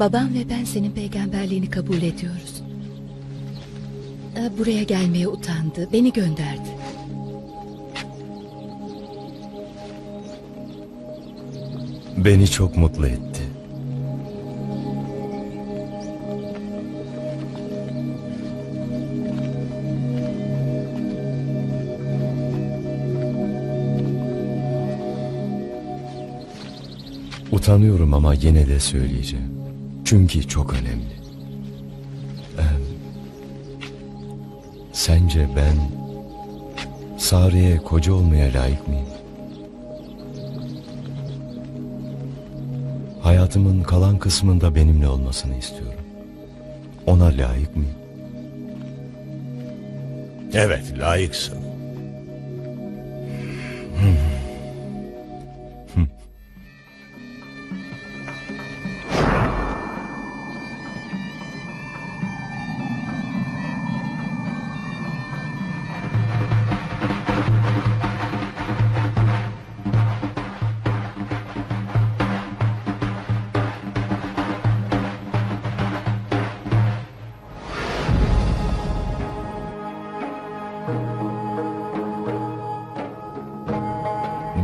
Babam ve ben senin peygamberliğini kabul ediyoruz. Ee, Buraya gelmeye utandı, beni gönderdi. Beni çok mutlu etti. Utanıyorum ama yine de söyleyeceğim. Çünkü çok önemli. Em, sence ben Sare'ye koca olmaya layık mıyım? Hayatımın kalan kısmında benimle olmasını istiyorum. Ona layık mıyım? Evet, layıksın.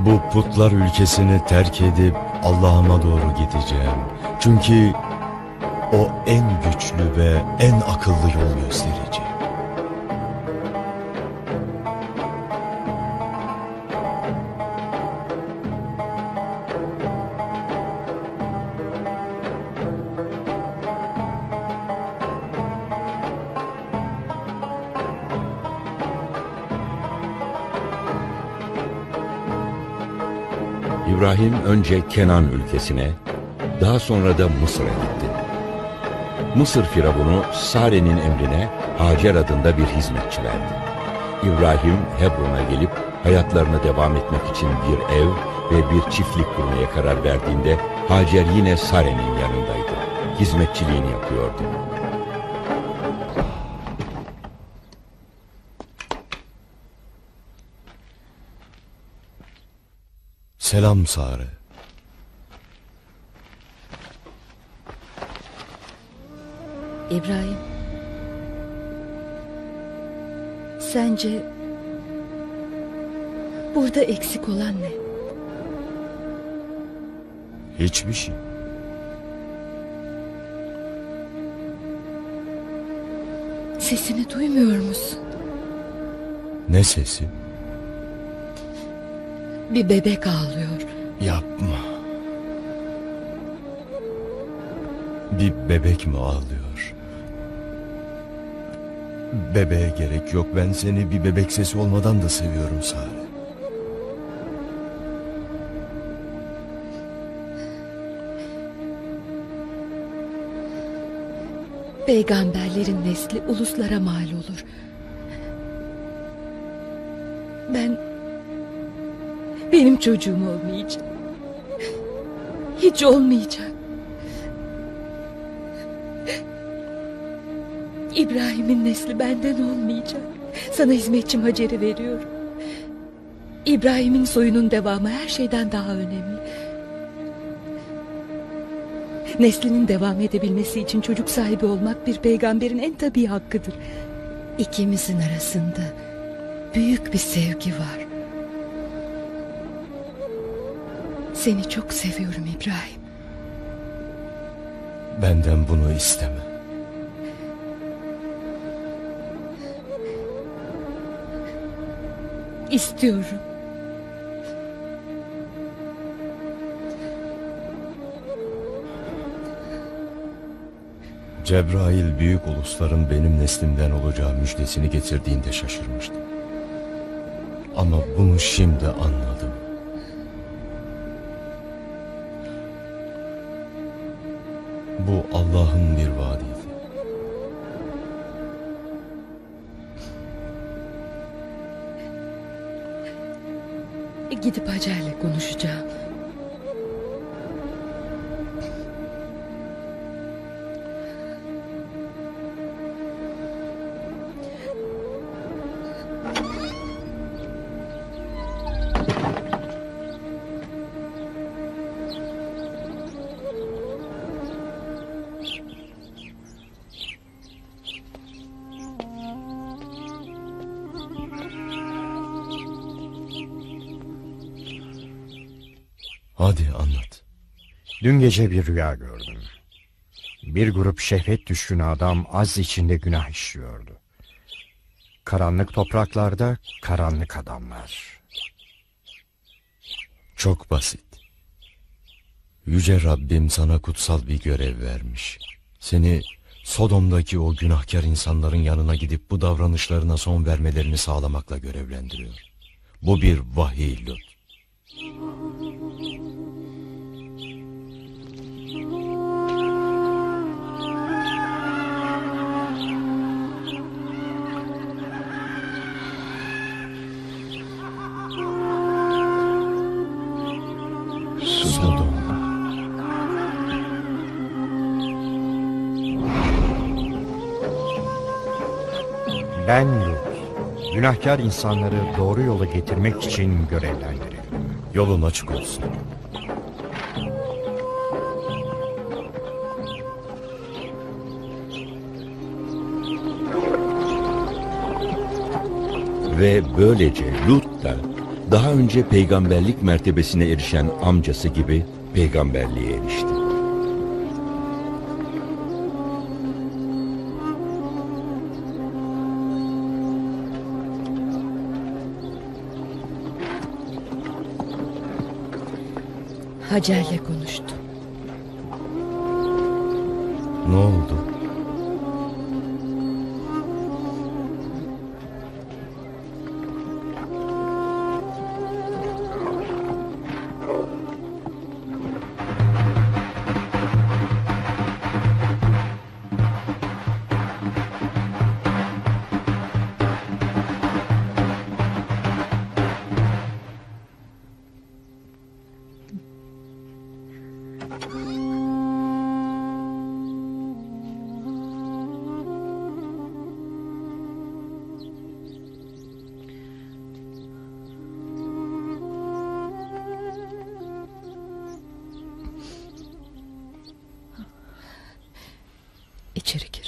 Bu putlar ülkesini terk edip Allah'ıma doğru gideceğim. Çünkü o en güçlü ve en akıllı yol gösterici. İbrahim önce Kenan ülkesine, daha sonra da Mısır'a gitti. Mısır firavunu Sare'nin emrine Hacer adında bir hizmetçi verdi. İbrahim Hebron'a gelip hayatlarına devam etmek için bir ev ve bir çiftlik kurmaya karar verdiğinde Hacer yine Sare'nin yanındaydı. Hizmetçiliğini yapıyordu. Selam Sare. İbrahim. Sence burada eksik olan ne? Hiçbir şey. Sesini duymuyor musun? Ne sesi? Bir bebek ağlıyor. Yapma. Bir bebek mi ağlıyor? Bebeğe gerek yok. Ben seni bir bebek sesi olmadan da seviyorum Sare. Peygamberlerin nesli uluslara mal olur. Ben benim çocuğum olmayacak. Hiç olmayacak. İbrahim'in nesli benden olmayacak. Sana hizmetçim Hacer'i veriyorum. İbrahim'in soyunun devamı her şeyden daha önemli. Neslinin devam edebilmesi için çocuk sahibi olmak bir peygamberin en tabii hakkıdır. İkimizin arasında büyük bir sevgi var. Seni çok seviyorum İbrahim. Benden bunu isteme. İstiyorum. Cebrail büyük ulusların benim neslimden olacağı müjdesini getirdiğinde şaşırmıştım. Ama bunu şimdi anladım. Bu Allah'ın bir vaadiydi. Gidip Hacer'le konuşacağım. Hadi anlat. Dün gece bir rüya gördüm. Bir grup şehvet düşkün adam az içinde günah işliyordu. Karanlık topraklarda karanlık adamlar. Çok basit. Yüce Rabbim sana kutsal bir görev vermiş. Seni Sodom'daki o günahkar insanların yanına gidip bu davranışlarına son vermelerini sağlamakla görevlendiriyor. Bu bir vahiy Lut. Ben Lut, günahkar insanları doğru yola getirmek için görevlendirildim. Yolun açık olsun. Ve böylece Lut da daha önce peygamberlik mertebesine erişen amcası gibi peygamberliğe erişti. Hacer'le konuştum. Ne oldu? İçeri gir.